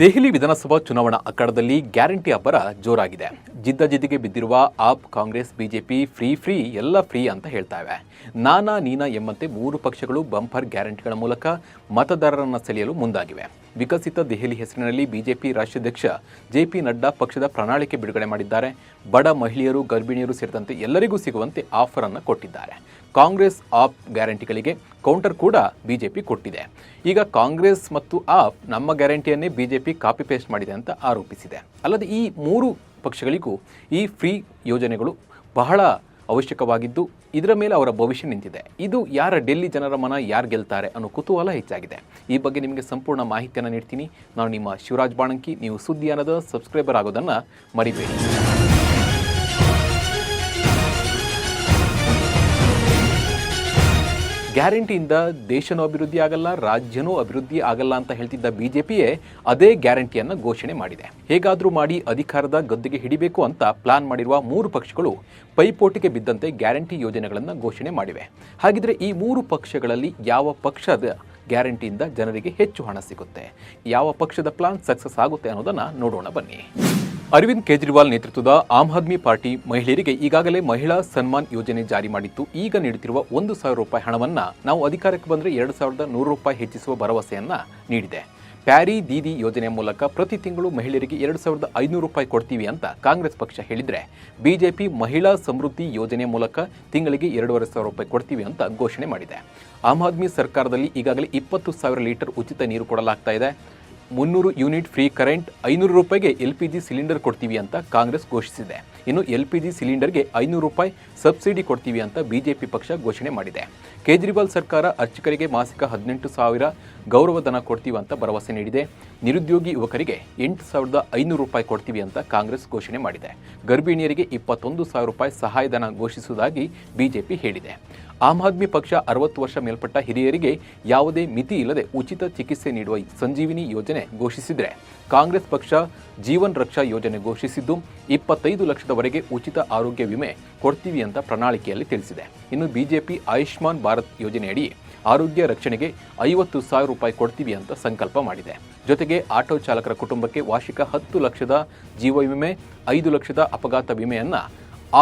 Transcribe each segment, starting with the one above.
ದೆಹಲಿ ವಿಧಾನಸಭಾ ಚುನಾವಣಾ ಅಖಾಡದಲ್ಲಿ ಗ್ಯಾರಂಟಿ ಅಬ್ಬರ ಜೋರಾಗಿದೆ. ಜಿದ್ದಿಗೆ ಬಿದ್ದಿರುವ AAP Congress, BJP free free, ಎಲ್ಲ ಫ್ರೀ ಅಂತ ಹೇಳ್ತಾ ಇವೆ ನಾನಾ ನೀನಾ ಎಂಬಂತೆ ಮೂರು ಪಕ್ಷಗಳು ಬಂಪರ್ ಗ್ಯಾರಂಟಿಗಳ ಮೂಲಕ ಮತದಾರರನ್ನು ಸೆಳೆಯಲು ಮುಂದಾಗಿವೆ. ವಿಕಸಿತ ದೆಹಲಿ ಹೆಸರಿನಲ್ಲಿ ಬಿಜೆಪಿ ರಾಷ್ಟ್ರಾಧ್ಯಕ್ಷ ಜೆ ಪಿ ನಡ್ಡಾ ಪಕ್ಷದ ಪ್ರಣಾಳಿಕೆ ಬಿಡುಗಡೆ ಮಾಡಿದ್ದಾರೆ. ಬಡ ಮಹಿಳೆಯರು, ಗರ್ಭಿಣಿಯರು ಸೇರಿದಂತೆ ಎಲ್ಲರಿಗೂ ಸಿಗುವಂತೆ ಆಫರ್ ಅನ್ನು ಕೊಟ್ಟಿದ್ದಾರೆ. ಕಾಂಗ್ರೆಸ್ ಆಪ್ ಗ್ಯಾರಂಟಿಗಳಿಗೆ ಕೌಂಟರ್ ಕೂಡ ಬಿಜೆಪಿ ಕೊಟ್ಟಿದೆ. ಈಗ ಕಾಂಗ್ರೆಸ್ ಮತ್ತು ಆಪ್ ನಮ್ಮ ಗ್ಯಾರಂಟಿಯನ್ನೇ ಬಿಜೆಪಿ ಕಾಪಿ ಪೇಸ್ಟ್ ಮಾಡಿದೆ ಅಂತ ಆರೋಪಿಸಿದೆ. ಅಲ್ಲದೆ ಈ ಮೂರು ಪಕ್ಷಗಳಿಗೂ ಈ ಫ್ರೀ ಯೋಜನೆಗಳು ಬಹಳ ಅವಶ್ಯಕವಾಗಿದ್ದು, ಇದರ ಮೇಲೆ ಅವರ ಭವಿಷ್ಯ ನಿಂತಿದೆ. ಇದು ಯಾರ ಡೆಲ್ಲಿ ಜನರ ಮನ, ಯಾರು ಗೆಲ್ತಾರೆ ಅನ್ನೋ ಕುತೂಹಲ ಹೆಚ್ಚಾಗಿದೆ. ಈ ಬಗ್ಗೆ ನಿಮಗೆ ಸಂಪೂರ್ಣ ಮಾಹಿತಿಯನ್ನು ನೀಡ್ತೀನಿ. ನಾನು ನಿಮ್ಮ ಶಿವರಾಜ್ ಬಾಣಂಕಿ. ನೀವು ಸುದ್ದಿಯಾನದ ಸಬ್ಸ್ಕ್ರೈಬರ್ ಆಗೋದನ್ನು ಮರಿಬೇಡಿ. ಗ್ಯಾರಂಟಿಯಿಂದ ದೇಶನೂ ಅಭಿವೃದ್ಧಿ ಆಗಲ್ಲ, ರಾಜ್ಯನೂ ಅಭಿವೃದ್ಧಿ ಆಗಲ್ಲ ಅಂತ ಹೇಳ್ತಿದ್ದ ಬಿಜೆಪಿಯೇ ಅದೇ ಗ್ಯಾರಂಟಿಯನ್ನು ಘೋಷಣೆ ಮಾಡಿದೆ. ಹೇಗಾದರೂ ಮಾಡಿ ಅಧಿಕಾರದ ಗದ್ದೆಗೆ ಹಿಡಿಬೇಕು ಅಂತ ಪ್ಲಾನ್ ಮಾಡಿರುವ ಮೂರು ಪಕ್ಷಗಳು ಪೈಪೋಟಿಗೆ ಬಿದ್ದಂತೆ ಗ್ಯಾರಂಟಿ ಯೋಜನೆಗಳನ್ನು ಘೋಷಣೆ ಮಾಡಿವೆ. ಹಾಗಿದ್ರೆ ಈ ಮೂರು ಪಕ್ಷಗಳಲ್ಲಿ ಯಾವ ಪಕ್ಷದ ಗ್ಯಾರಂಟಿಯಿಂದ ಜನರಿಗೆ ಹೆಚ್ಚು ಹಣ ಸಿಗುತ್ತೆ? ಯಾವ ಪಕ್ಷದ ಪ್ಲಾನ್ ಸಕ್ಸಸ್ ಆಗುತ್ತೆ ಅನ್ನೋದನ್ನು ನೋಡೋಣ ಬನ್ನಿ. ಅರವಿಂದ್ ಕೇಜ್ರಿವಾಲ್ ನೇತೃತ್ವದ ಆಮ್ ಆದ್ಮಿ ಪಾರ್ಟಿ ಮಹಿಳೆಯರಿಗೆ ಈಗಾಗಲೇ ಮಹಿಳಾ ಸನ್ಮಾನ್ ಯೋಜನೆ ಜಾರಿ ಮಾಡಿತ್ತು. ಈಗ ನೀಡುತ್ತಿರುವ ಒಂದು ಸಾವಿರ ರೂಪಾಯಿ ಹಣವನ್ನು ನಾವು ಅಧಿಕಾರಕ್ಕೆ ಬಂದರೆ ಎರಡು ಸಾವಿರದ ನೂರು ರೂಪಾಯಿ ಹೆಚ್ಚಿಸುವ ಭರವಸೆಯನ್ನ ನೀಡಿದೆ. ಪ್ಯಾರಿ ದೀದಿ ಯೋಜನೆ ಮೂಲಕ ಪ್ರತಿ ತಿಂಗಳು ಮಹಿಳೆಯರಿಗೆ ಎರಡು ಸಾವಿರದ ಐನೂರು ರೂಪಾಯಿ ಕೊಡ್ತೀವಿ ಅಂತ ಕಾಂಗ್ರೆಸ್ ಪಕ್ಷ ಹೇಳಿದರೆ, ಬಿಜೆಪಿ ಮಹಿಳಾ ಸಮೃದ್ಧಿ ಯೋಜನೆ ಮೂಲಕ ತಿಂಗಳಿಗೆ ಎರಡೂವರೆ ಸಾವಿರ ರೂಪಾಯಿ ಕೊಡ್ತೀವಿ ಅಂತ ಘೋಷಣೆ ಮಾಡಿದೆ. ಆಮ್ ಆದ್ಮಿ ಸರ್ಕಾರದಲ್ಲಿ ಈಗಾಗಲೇ ಇಪ್ಪತ್ತು ಸಾವಿರ ಲೀಟರ್ ಉಚಿತ ನೀರು ಕೊಡಲಾಗ್ತಾ ಇದೆ. ಮುನ್ನೂರು ಯೂನಿಟ್ ಫ್ರೀ ಕರೆಂಟ್ ಐನೂರು ರೂಪಾಯಿಗೆ ಎಲ್ ಪಿ ಜಿ ಸಿಲಿಂಡರ್ ಕೊಡ್ತೀವಿ ಅಂತ ಕಾಂಗ್ರೆಸ್ ಘೋಷಿಸಿದೆ. ಇನ್ನು ಎಲ್ ಪಿ ಜಿ ಸಿಲಿಂಡರ್ಗೆ ಐನೂರು ರೂಪಾಯಿ ಸಬ್ಸಿಡಿ ಕೊಡ್ತೀವಿ ಅಂತ ಬಿಜೆಪಿ ಪಕ್ಷ ಘೋಷಣೆ ಮಾಡಿದೆ. ಕೇಜ್ರಿವಾಲ್ ಸರ್ಕಾರ ಅರ್ಚಕರಿಗೆ ಮಾಸಿಕ ಹದಿನೆಂಟು ಸಾವಿರ ಗೌರವಧನ ಕೊಡ್ತೀವಿ ಅಂತ ಭರವಸೆ ನೀಡಿದೆ. ನಿರುದ್ಯೋಗಿ ಯುವಕರಿಗೆ ಎಂಟು ಸಾವಿರದ ಐನೂರು ರೂಪಾಯಿ ಕೊಡ್ತೀವಿ ಅಂತ ಕಾಂಗ್ರೆಸ್ ಘೋಷಣೆ ಮಾಡಿದೆ. ಗರ್ಭಿಣಿಯರಿಗೆ ಇಪ್ಪತ್ತೊಂದು ಸಾವಿರ ರೂಪಾಯಿ ಸಹಾಯಧನ ಘೋಷಿಸುವುದಾಗಿ ಬಿಜೆಪಿ ಹೇಳಿದೆ. ಆಮ್ ಆದ್ಮಿ ಪಕ್ಷ ಅರವತ್ತು ವರ್ಷ ಮೇಲ್ಪಟ್ಟ ಹಿರಿಯರಿಗೆ ಯಾವುದೇ ಮಿತಿ ಇಲ್ಲದೆ ಉಚಿತ ಚಿಕಿತ್ಸೆ ನೀಡುವ ಸಂಜೀವಿನಿ ಯೋಜನೆ ಘೋಷಿಸಿದರೆ. ಕಾಂಗ್ರೆಸ್ ಪಕ್ಷ ಜೀವನ್ ರಕ್ಷಾ ಯೋಜನೆ ಘೋಷಿಸಿದ್ದು, ಇಪ್ಪತ್ತೈದು ಲಕ್ಷದವರೆಗೆ ಉಚಿತ ಆರೋಗ್ಯ ವಿಮೆ ಕೊಡ್ತೀವಿ ಅಂತ ಪ್ರಣಾಳಿಕೆಯಲ್ಲಿ ತಿಳಿಸಿದೆ. ಇನ್ನು ಬಿಜೆಪಿ ಆಯುಷ್ಮಾನ್ ಭಾರತ್ ಯೋಜನೆಯಡಿ ಆರೋಗ್ಯ ರಕ್ಷಣೆಗೆ ಐವತ್ತು ಸಾವಿರ ರೂಪಾಯಿ ಕೊಡ್ತೀವಿ ಅಂತ ಸಂಕಲ್ಪ ಮಾಡಿದೆ. ಜೊತೆಗೆ ಆಟೋ ಚಾಲಕರ ಕುಟುಂಬಕ್ಕೆ ವಾರ್ಷಿಕ ಹತ್ತು ಲಕ್ಷದ ಜೀವ ವಿಮೆ, ಐದು ಲಕ್ಷದ ಅಪಘಾತ ವಿಮೆಯನ್ನು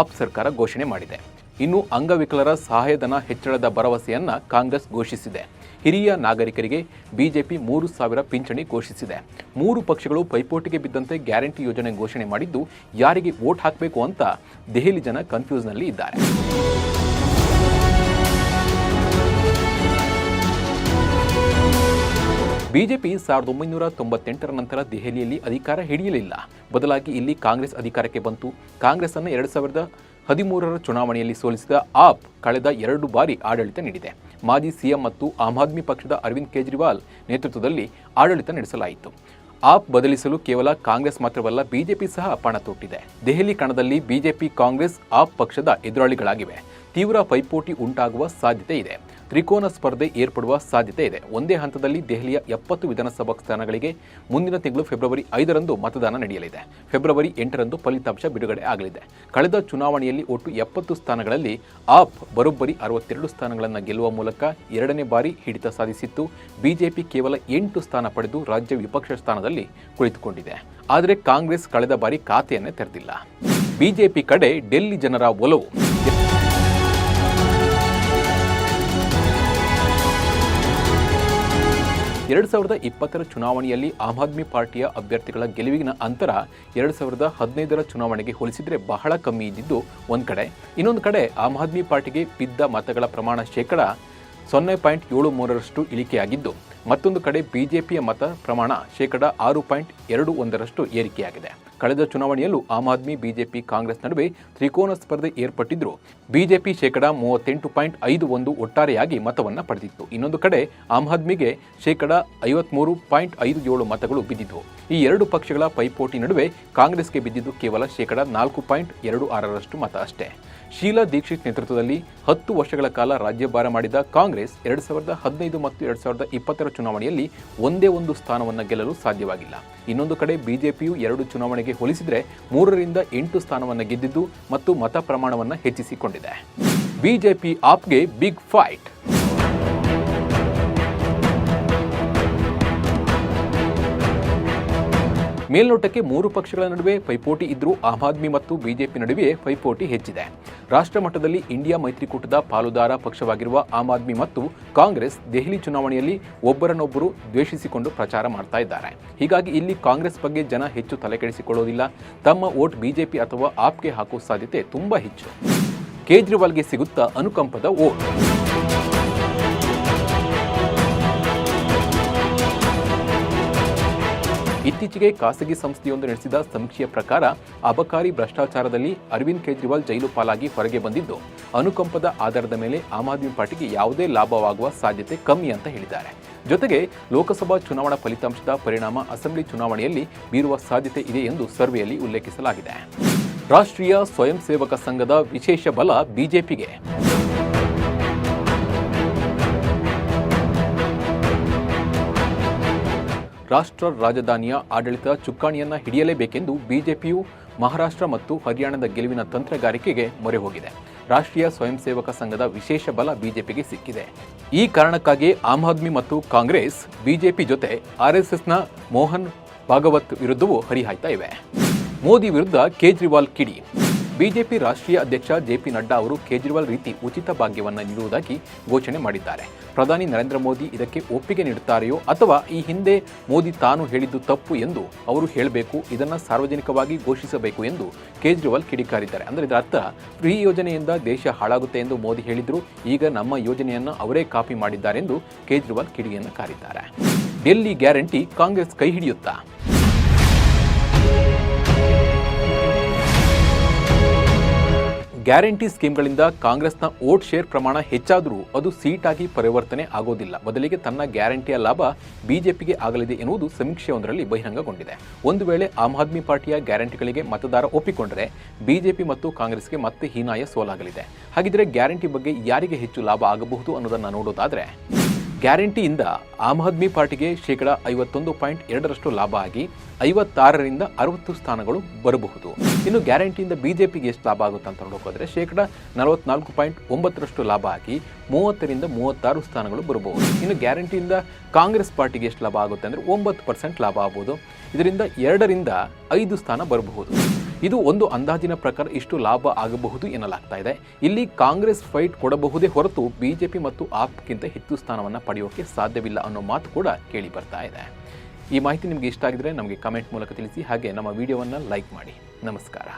ಆಪ್ ಸರ್ಕಾರ ಘೋಷಣೆ ಮಾಡಿದೆ. ಇನ್ನು ಅಂಗವಿಕಲರ ಸಹಾಯಧನ ಹೆಚ್ಚಳದ ಭರವಸೆಯನ್ನು ಕಾಂಗ್ರೆಸ್ ಘೋಷಿಸಿದೆ. ಹಿರಿಯ ನಾಗರಿಕರಿಗೆ ಬಿಜೆಪಿ ಮೂರು ಸಾವಿರ ಪಿಂಚಣಿ ಘೋಷಿಸಿದೆ. ಮೂರು ಪಕ್ಷಗಳು ಪೈಪೋಟಿಗೆ ಬಿದ್ದಂತೆ ಗ್ಯಾರಂಟಿ ಯೋಜನೆ ಘೋಷಣೆ ಮಾಡಿದ್ದು, ಯಾರಿಗೆ ವೋಟ್ ಹಾಕಬೇಕು ಅಂತ ದೆಹಲಿ ಜನ ಕನ್ಫ್ಯೂಸ್ನಲ್ಲಿ ಇದ್ದಾರೆ. ಬಿಜೆಪಿ ಸಾವಿರದ ಒಂಬೈನೂರ ತೊಂಬತ್ತೆಂಟರ ನಂತರ ದೆಹಲಿಯಲ್ಲಿ ಅಧಿಕಾರ ಹಿಡಿಯಲಿಲ್ಲ. ಬದಲಾಗಿ ಇಲ್ಲಿ ಕಾಂಗ್ರೆಸ್ ಅಧಿಕಾರಕ್ಕೆ ಬಂತು. ಕಾಂಗ್ರೆಸ್ ಅನ್ನು ಎರಡು ಸಾವಿರದ ಹದಿಮೂರರ ಚುನಾವಣೆಯಲ್ಲಿ ಸೋಲಿಸಿದ ಆಪ್ ಕಳೆದ ಎರಡು ಬಾರಿ ಆಡಳಿತ ನೀಡಿದೆ. ಮಾಜಿ ಸಿಎಂ ಮತ್ತು ಆಮ್ ಆದ್ಮಿ ಪಕ್ಷದ ಅರವಿಂದ್ ಕೇಜ್ರಿವಾಲ್ ನೇತೃತ್ವದಲ್ಲಿ ಆಡಳಿತ ನಡೆಸಲಾಯಿತು. ಆಪ್ ಬದಲಿಸಲು ಕೇವಲ ಕಾಂಗ್ರೆಸ್ ಮಾತ್ರವಲ್ಲ, ಬಿಜೆಪಿ ಸಹ ಪಣ ತೊಟ್ಟಿದೆ. ದೆಹಲಿ ಕಣದಲ್ಲಿ ಬಿಜೆಪಿ, ಕಾಂಗ್ರೆಸ್, ಆಪ್ ಪಕ್ಷದ ಎದುರಾಳಿಗಳಾಗಿವೆ. ತೀವ್ರ ಪೈಪೋಟಿ ಉಂಟಾಗುವ ಸಾಧ್ಯತೆ ಇದೆ. ತ್ರಿಕೋನ ಸ್ಪರ್ಧೆ ಏರ್ಪಡುವ ಸಾಧ್ಯತೆ ಇದೆ. ಒಂದೇ ಹಂತದಲ್ಲಿ ದೆಹಲಿಯ ಎಪ್ಪತ್ತು ವಿಧಾನಸಭಾ ಸ್ಥಾನಗಳಿಗೆ ಮುಂದಿನ ತಿಂಗಳು ಫೆಬ್ರವರಿ ಐದರಂದು ಮತದಾನ ನಡೆಯಲಿದೆ. ಫೆಬ್ರವರಿ ಎಂಟರಂದು ಫಲಿತಾಂಶ ಬಿಡುಗಡೆ ಆಗಲಿದೆ. ಕಳೆದ ಚುನಾವಣೆಯಲ್ಲಿ ಒಟ್ಟು ಎಪ್ಪತ್ತು ಸ್ಥಾನಗಳಲ್ಲಿ ಆಪ್ ಬರೋಬ್ಬರಿ ಅರವತ್ತೆರಡು ಸ್ಥಾನಗಳನ್ನು ಗೆಲ್ಲುವ ಮೂಲಕ ಎರಡನೇ ಬಾರಿ ಹಿಡಿತ ಸಾಧಿಸಿತ್ತು. ಬಿಜೆಪಿ ಕೇವಲ ಎಂಟು ಸ್ಥಾನ ಪಡೆದು ರಾಜ್ಯ ವಿಪಕ್ಷ ಸ್ಥಾನದಲ್ಲಿ ಕುಳಿತುಕೊಂಡಿದೆ. ಆದರೆ ಕಾಂಗ್ರೆಸ್ ಕಳೆದ ಬಾರಿ ಖಾತೆಯನ್ನೇ ತೆರೆದಿಲ್ಲ. ಬಿಜೆಪಿ ಕಡೆ ಡೆಲ್ಲಿ ಜನರ ಒಲವು. ಎರಡು ಸಾವಿರದ ಇಪ್ಪತ್ತರ ಚುನಾವಣೆಯಲ್ಲಿ ಆಮ್ ಆದ್ಮಿ ಪಾರ್ಟಿಯ ಅಭ್ಯರ್ಥಿಗಳ ಗೆಲುವಿನ ಅಂತರ ಎರಡು ಸಾವಿರದ ಹದಿನೈದರ ಚುನಾವಣೆಗೆ ಹೋಲಿಸಿದರೆ ಬಹಳ ಕಮ್ಮಿ ಇದ್ದಿದ್ದು ಒಂದು ಕಡೆ. ಇನ್ನೊಂದು ಕಡೆ ಆಮ್ ಆದ್ಮಿ ಪಾರ್ಟಿಗೆ ಬಿದ್ದ ಮತಗಳ ಪ್ರಮಾಣ ಶೇಕಡ ಸೊನ್ನೆ ಪಾಯಿಂಟ್ ಏಳು ಮೂರರಷ್ಟು ಇಳಿಕೆಯಾಗಿದ್ದು, ಮತ್ತೊಂದು ಕಡೆ ಬಿಜೆಪಿಯ ಮತ ಪ್ರಮಾಣ ಶೇಕಡ ಆರು ಪಾಯಿಂಟ್ ಎರಡು ಒಂದರಷ್ಟು ಏರಿಕೆಯಾಗಿದೆ. ಕಳೆದ ಚುನಾವಣೆಯಲ್ಲೂ ಆಮ್ ಆದ್ಮಿ, ಬಿಜೆಪಿ, ಕಾಂಗ್ರೆಸ್ ನಡುವೆ ತ್ರಿಕೋನ ಸ್ಪರ್ಧೆ ಏರ್ಪಟ್ಟಿದ್ರು. ಬಿಜೆಪಿ ಶೇಕಡಾ ಮೂವತ್ತೆಂಟು ಪಾಯಿಂಟ್ ಐದು ಒಂದು ಒಟ್ಟಾರೆಯಾಗಿ ಮತವನ್ನು ಪಡೆದಿತ್ತು. ಇನ್ನೊಂದು ಕಡೆ ಆಮ್ ಆದ್ಮಿಗೆ ಶೇಕಡಾ ಐವತ್ಮೂರು ಪಾಯಿಂಟ್ ಐದು ಏಳು ಮತಗಳು ಬಿದ್ದಿದ್ದವು ಈ ಎರಡು ಪಕ್ಷಗಳ ಪೈಪೋಟಿ ನಡುವೆ ಕಾಂಗ್ರೆಸ್ಗೆ ಬಿದ್ದಿದ್ದು ಕೇವಲ ಶೇಕಡಾ ನಾಲ್ಕು ಪಾಯಿಂಟ್ ಎರಡು ಆರರಷ್ಟು ಮತ ಅಷ್ಟೇ. ಶೀಲಾ ದೀಕ್ಷಿತ್ ನೇತೃತ್ವದಲ್ಲಿ ಹತ್ತು ವರ್ಷಗಳ ಕಾಲ ರಾಜ್ಯಭಾರ ಮಾಡಿದ ಕಾಂಗ್ರೆಸ್ ಎರಡು ಸಾವಿರದ ಹದಿನೈದು ಮತ್ತು ಎರಡು ಸಾವಿರದ ಇಪ್ಪತ್ತರ ಚುನಾವಣೆಯಲ್ಲಿ ಒಂದೇ ಒಂದು ಸ್ಥಾನವನ್ನು ಗೆಲ್ಲಲು ಸಾಧ್ಯವಾಗಿಲ್ಲ. ಇನ್ನೊಂದು ಕಡೆ ಬಿಜೆಪಿಯು ಎರಡು ಚುನಾವಣೆಗೆ ಹೋಲಿಸಿದರೆ ಮೂರರಿಂದ ಎಂಟು ಸ್ಥಾನವನ್ನು ಗೆದ್ದಿದ್ದು ಮತ್ತು ಮತ ಪ್ರಮಾಣವನ್ನು ಹೆಚ್ಚಿಸಿಕೊಂಡಿದೆ. ಬಿಜೆಪಿ ಆಪ್ಗೆ ಬಿಗ್ ಫೈಟ್ ಮೇಲ್ನೋಟಕ್ಕೆ ಮೂರು ಪಕ್ಷಗಳ ನಡುವೆ ಪೈಪೋಟಿ ಇದ್ದರೂ ಆಮ್ ಆದ್ಮಿ ಮತ್ತು ಬಿಜೆಪಿ ನಡುವೆ ಪೈಪೋಟಿ ಹೆಚ್ಚಿದೆ. ರಾಷ್ಟ್ರ ಮಟ್ಟದಲ್ಲಿ ಇಂಡಿಯಾ ಮೈತ್ರಿಕೂಟದ ಪಾಲುದಾರ ಪಕ್ಷವಾಗಿರುವ ಆಮ್ ಆದ್ಮಿ ಮತ್ತು ಕಾಂಗ್ರೆಸ್ ದೆಹಲಿ ಚುನಾವಣೆಯಲ್ಲಿ ಒಬ್ಬರನ್ನೊಬ್ಬರು ದ್ವೇಷಿಸಿಕೊಂಡು ಪ್ರಚಾರ ಮಾಡ್ತಾ ಇದ್ದಾರೆ. ಹೀಗಾಗಿ ಇಲ್ಲಿ ಕಾಂಗ್ರೆಸ್ ಬಗ್ಗೆ ಜನ ಹೆಚ್ಚು ತಲೆಕೆಡಿಸಿಕೊಳ್ಳೋದಿಲ್ಲ ತಮ್ಮ ವೋಟ್ ಬಿಜೆಪಿ ಅಥವಾ ಆಪ್ಗೆ ಹಾಕುವ ಸಾಧ್ಯತೆ ತುಂಬಾ ಹೆಚ್ಚು. ಕೇಜ್ರಿವಾಲ್ಗೆ ಸಿಗುತ್ತಾ ಅನುಕಂಪದ ವೋಟ್. ಇತ್ತೀಚೆಗೆ ಖಾಸಗಿ ಸಂಸ್ಥೆಯೊಂದು ನಡೆಸಿದ ಸಮೀಕ್ಷೆಯ ಪ್ರಕಾರ ಅಬಕಾರಿ ಭ್ರಷ್ಟಾಚಾರದಲ್ಲಿ ಅರವಿಂದ್ ಕೇಜ್ರಿವಾಲ್ ಜೈಲು ಪಾಲಾಗಿ ಹೊರಗೆ ಬಂದಿದ್ದು, ಅನುಕಂಪದ ಆಧಾರದ ಮೇಲೆ ಆಮ್ ಆದ್ಮಿ ಪಾರ್ಟಿಗೆ ಯಾವುದೇ ಲಾಭವಾಗುವ ಸಾಧ್ಯತೆ ಕಮ್ಮಿ ಅಂತ ಹೇಳಿದ್ದಾರೆ. ಜೊತೆಗೆ ಲೋಕಸಭಾ ಚುನಾವಣಾ ಫಲಿತಾಂಶದ ಪರಿಣಾಮ ಅಸೆಂಬ್ಲಿ ಚುನಾವಣೆಯಲ್ಲಿ ಬೀರುವ ಸಾಧ್ಯತೆ ಇದೆ ಎಂದು ಸರ್ವೆಯಲ್ಲಿ ಉಲ್ಲೇಖಿಸಲಾಗಿದೆ. ರಾಷ್ಟ್ರೀಯ ಸ್ವಯಂ ಸೇವಕ ಸಂಘದ ವಿಶೇಷ ಬಲ ಬಿಜೆಪಿಗೆ. ರಾಷ್ಟ್ರ ರಾಜಧಾನಿಯ ಆಡಳಿತ ಚುಕ್ಕಾಣಿಯನ್ನ ಹಿಡಿಯಲೇಬೇಕೆಂದು ಬಿಜೆಪಿಯು ಮಹಾರಾಷ್ಟ್ರ ಮತ್ತು ಹರಿಯಾಣದ ಗೆಲುವಿನ ತಂತ್ರಗಾರಿಕೆಗೆ ಮೊರೆ ಹೋಗಿದೆ. ರಾಷ್ಟ್ರೀಯ ಸ್ವಯಂ ಸೇವಕ ಸಂಘದ ವಿಶೇಷ ಬಲ ಬಿಜೆಪಿಗೆ ಸಿಕ್ಕಿದೆ. ಈ ಕಾರಣಕ್ಕಾಗಿ ಆಮ್ ಆದ್ಮಿ ಮತ್ತು ಕಾಂಗ್ರೆಸ್, ಬಿಜೆಪಿ ಜೊತೆ ಆರ್ಎಸ್ಎಸ್ನ ಮೋಹನ್ ಭಾಗವತ್ ವಿರುದ್ಧವೂ ಹರಿಹಾಯ್ತಾ ಇವೆ. ಮೋದಿ ವಿರುದ್ಧ ಕೇಜ್ರಿವಾಲ್ ಕಿಡಿ. ಬಿಜೆಪಿ ರಾಷ್ಟ್ರೀಯ ಅಧ್ಯಕ್ಷ ಜೆಪಿ ನಡ್ಡಾ ಅವರು ಕೇಜ್ರಿವಾಲ್ ರೀತಿ ಉಚಿತ ಭಾಗ್ಯವನ್ನು ನೀಡುವುದಾಗಿ ಘೋಷಣೆ ಮಾಡಿದ್ದಾರೆ. ಪ್ರಧಾನಿ ನರೇಂದ್ರ ಮೋದಿ ಇದಕ್ಕೆ ಒಪ್ಪಿಗೆ ನೀಡುತ್ತಾರೆಯೋ ಅಥವಾ ಈ ಹಿಂದೆ ಮೋದಿ ತಾನು ಹೇಳಿದ್ದು ತಪ್ಪು ಎಂದು ಅವರು ಹೇಳಬೇಕು, ಇದನ್ನು ಸಾರ್ವಜನಿಕವಾಗಿ ಘೋಷಿಸಬೇಕು ಎಂದು ಕೇಜ್ರಿವಾಲ್ ಕಿಡಿಕಾರಿದ್ದಾರೆ. ಅಂದರೆ ಇದರ ಅರ್ಥ, ಫ್ರೀ ಯೋಜನೆಯಿಂದ ದೇಶ ಹಾಳಾಗುತ್ತೆ ಎಂದು ಮೋದಿ ಹೇಳಿದ್ರು, ಈಗ ನಮ್ಮ ಯೋಜನೆಯನ್ನು ಅವರೇ ಕಾಪಿ ಮಾಡಿದ್ದಾರೆ ಎಂದು ಕೇಜ್ರಿವಾಲ್ ಕಿಡಿಯನ್ನು ಕಾರಿದ್ದಾರೆ. ಡೆಲ್ಲಿ ಗ್ಯಾರಂಟಿ ಕಾಂಗ್ರೆಸ್ ಕೈ ಹಿಡಿಯುತ್ತಾ? ಗ್ಯಾರಂಟಿ ಸ್ಕೀಮ್ಗಳಿಂದ ಕಾಂಗ್ರೆಸ್ನ ವೋಟ್ ಶೇರ್ ಪ್ರಮಾಣ ಹೆಚ್ಚಾದರೂ ಅದು ಸೀಟ್ ಆಗಿ ಪರಿವರ್ತನೆ ಆಗೋದಿಲ್ಲ. ಬದಲಿಗೆ ತನ್ನ ಗ್ಯಾರಂಟಿಯ ಲಾಭ ಬಿಜೆಪಿಗೆ ಆಗಲಿದೆ ಎನ್ನುವುದು ಸಮೀಕ್ಷೆಯೊಂದರಲ್ಲಿ ಬಹಿರಂಗಗೊಂಡಿದೆ. ಒಂದು ವೇಳೆ ಆಮ್ ಆದ್ಮಿ ಪಾರ್ಟಿಯ ಗ್ಯಾರಂಟಿಗಳಿಗೆ ಮತದಾರ ಒಪ್ಪಿಕೊಂಡರೆ ಬಿಜೆಪಿ ಮತ್ತು ಕಾಂಗ್ರೆಸ್ಗೆ ಮತ್ತೆ ಹೀನಾಯ ಸೋಲಾಗಲಿದೆ. ಹಾಗಿದ್ರೆ ಗ್ಯಾರಂಟಿ ಬಗ್ಗೆ ಯಾರಿಗೆ ಹೆಚ್ಚು ಲಾಭ ಆಗಬಹುದು ಅನ್ನೋದನ್ನು ನೋಡೋದಾದ್ರೆ ಗ್ಯಾರಂಟಿಯಿಂದ ಆಮ್ ಆದ್ಮಿ ಪಾರ್ಟಿಗೆ ಶೇಕಡ ಐವತ್ತೊಂದು ಪಾಯಿಂಟ್ ಎರಡರಷ್ಟು ಲಾಭ ಆಗಿ ಐವತ್ತಾರರಿಂದ ಅರವತ್ತು ಸ್ಥಾನಗಳು ಬರಬಹುದು. ಇನ್ನು ಗ್ಯಾರಂಟಿಯಿಂದ ಬಿಜೆಪಿಗೆ ಎಷ್ಟು ಲಾಭ ಆಗುತ್ತೆ ಅಂತ ನೋಡೋಕೋದ್ರೆ ಶೇಕಡ ನಲವತ್ನಾಲ್ಕು ಪಾಯಿಂಟ್ ಒಂಬತ್ತರಷ್ಟು ಲಾಭ ಆಗಿ ಮೂವತ್ತರಿಂದ ಮೂವತ್ತಾರು ಸ್ಥಾನಗಳು ಬರಬಹುದು. ಇನ್ನು ಗ್ಯಾರಂಟಿಯಿಂದ ಕಾಂಗ್ರೆಸ್ ಪಾರ್ಟಿಗೆ ಎಷ್ಟು ಲಾಭ ಆಗುತ್ತೆ ಅಂದರೆ ಒಂಬತ್ತು ಪರ್ಸೆಂಟ್ ಲಾಭ ಆಗ್ಬೋದು. ಇದರಿಂದ ಎರಡರಿಂದ ಐದು ಸ್ಥಾನ ಬರಬಹುದು. ಇದು ಒಂದು ಅಂದಾಜಿನ ಪ್ರಕಾರ ಇಷ್ಟು ಲಾಭ ಆಗಬಹುದು ಎನ್ನಲಾಗ್ತಾ ಇದೆ. ಇಲ್ಲಿ ಕಾಂಗ್ರೆಸ್ ಫೈಟ್ ಕೊಡಬಹುದೇ ಹೊರತು ಬಿಜೆಪಿ ಮತ್ತು ಆಪ್ಗಿಂತ ಹೆಚ್ಚು ಸ್ಥಾನವನ್ನು ಪಡೆಯೋಕೆ ಸಾಧ್ಯವಿಲ್ಲ ಅನ್ನೋ ಮಾತು ಕೂಡ ಕೇಳಿ ಬರ್ತಾ ಇದೆ. ಈ ಮಾಹಿತಿ ನಿಮಗೆ ಇಷ್ಟ ಆಗಿದ್ರೆ ನಮಗೆ ಕಮೆಂಟ್ ಮೂಲಕ ತಿಳಿಸಿ, ಹಾಗೆ ನಮ್ಮ ವಿಡಿಯೋವನ್ನು ಲೈಕ್ ಮಾಡಿ. ನಮಸ್ಕಾರ.